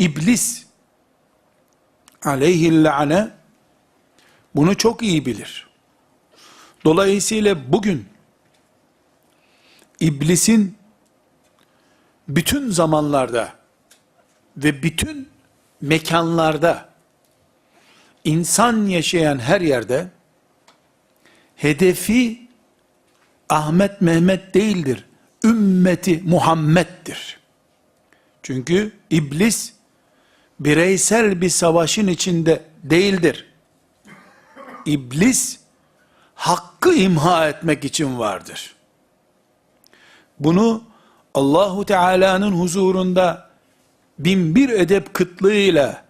İblis aleyhillâne bunu çok iyi bilir. Dolayısıyla bugün iblisin bütün zamanlarda ve bütün mekanlarda insan yaşayan her yerde hedefi Ahmet Mehmet değildir. Ümmeti Muhammed'dir. Çünkü iblis bireysel bir savaşın içinde değildir. İblis hakkı imha etmek için vardır. Bunu Allahu Teala'nın huzurunda bin bir edep kıtlığıyla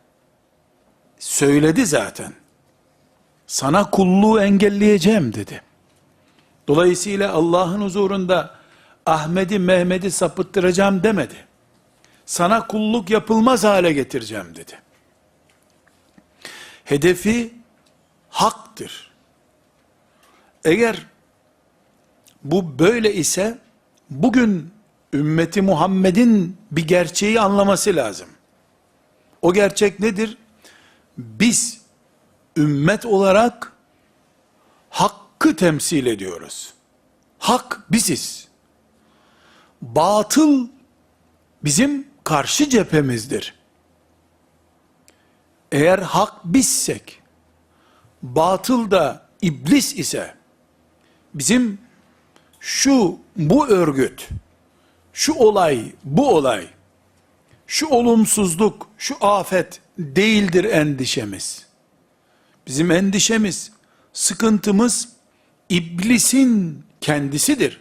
söyledi zaten. Sana kulluğu engelleyeceğim dedi. Dolayısıyla Allah'ın huzurunda Ahmet'i Mehmet'i sapıttıracağım demedi. Sana kulluk yapılmaz hale getireceğim dedi. Hedefi haktır. Eğer bu böyle ise bugün ümmeti Muhammed'in bir gerçeği anlaması lazım. O gerçek nedir? Biz ümmet olarak hakkı temsil ediyoruz. Hak biziz. Batıl bizim karşı cephemizdir. Eğer hak bizsek, batıl da iblis ise, bizim şu, bu örgüt, şu olay, bu olay, şu olumsuzluk, şu afet değildir endişemiz. Bizim endişemiz, sıkıntımız iblisin kendisidir.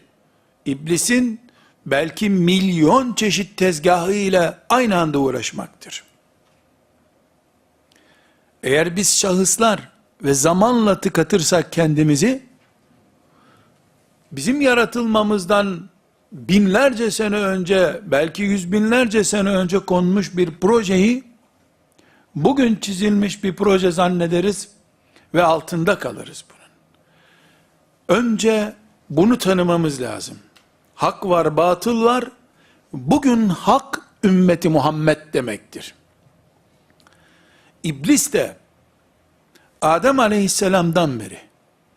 İblisin belki milyon çeşit tezgahıyla aynı anda uğraşmaktır. Eğer biz şahıslar ve zamanla tıkatırsak kendimizi, bizim yaratılmamızdan binlerce sene önce, belki yüz binlerce sene önce konmuş bir projeyi, bugün çizilmiş bir proje zannederiz ve altında kalırız bunun. Önce bunu tanımamız lazım. Hak var, batıl var. Bugün hak ümmeti Muhammed demektir. İblis de Adem aleyhisselamdan beri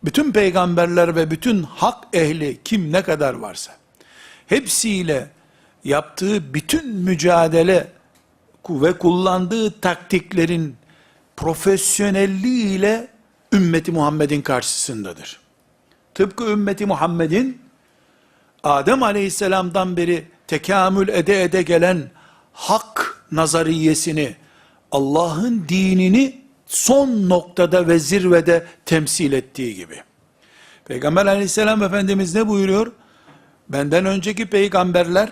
bütün peygamberler ve bütün hak ehli kim ne kadar varsa hepsiyle yaptığı bütün mücadele ve kullandığı taktiklerin profesyonelliğiyle ümmeti Muhammed'in karşısındadır. Tıpkı ümmeti Muhammed'in Adem aleyhisselamdan beri tekamül ede ede gelen hak nazariyesini, Allah'ın dinini son noktada ve zirvede temsil ettiği gibi. Peygamber aleyhisselam Efendimiz ne buyuruyor? Benden önceki peygamberler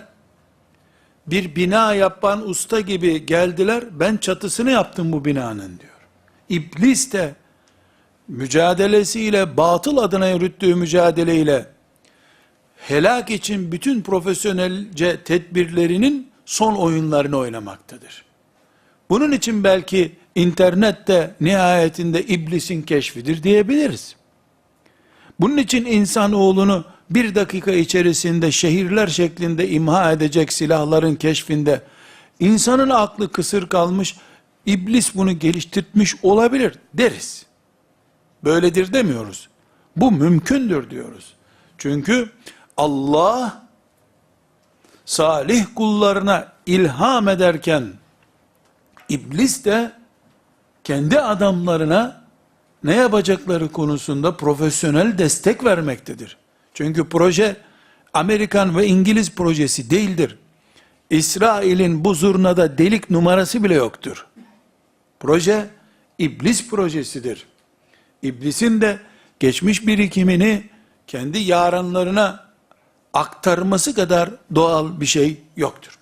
bir bina yapan usta gibi geldiler, ben çatısını yaptım bu binanın diyor. İblis de mücadelesiyle, batıl adına yürüttüğü mücadeleyle, helak için bütün profesyonelce tedbirlerinin son oyunlarını oynamaktadır. Bunun için belki internette nihayetinde iblisin keşfidir diyebiliriz. Bunun için insanoğlunu bir dakika içerisinde şehirler şeklinde imha edecek silahların keşfinde insanın aklı kısır kalmış, iblis bunu geliştirmiş olabilir deriz. Böyledir demiyoruz. Bu mümkündür diyoruz. Çünkü Allah salih kullarına ilham ederken iblis de kendi adamlarına ne yapacakları konusunda profesyonel destek vermektedir. Çünkü proje Amerikan ve İngiliz projesi değildir. İsrail'in bu zurnada delik numarası bile yoktur. Proje iblis projesidir. İblisin de geçmiş birikimini kendi yarınlarına aktarması kadar doğal bir şey yoktur.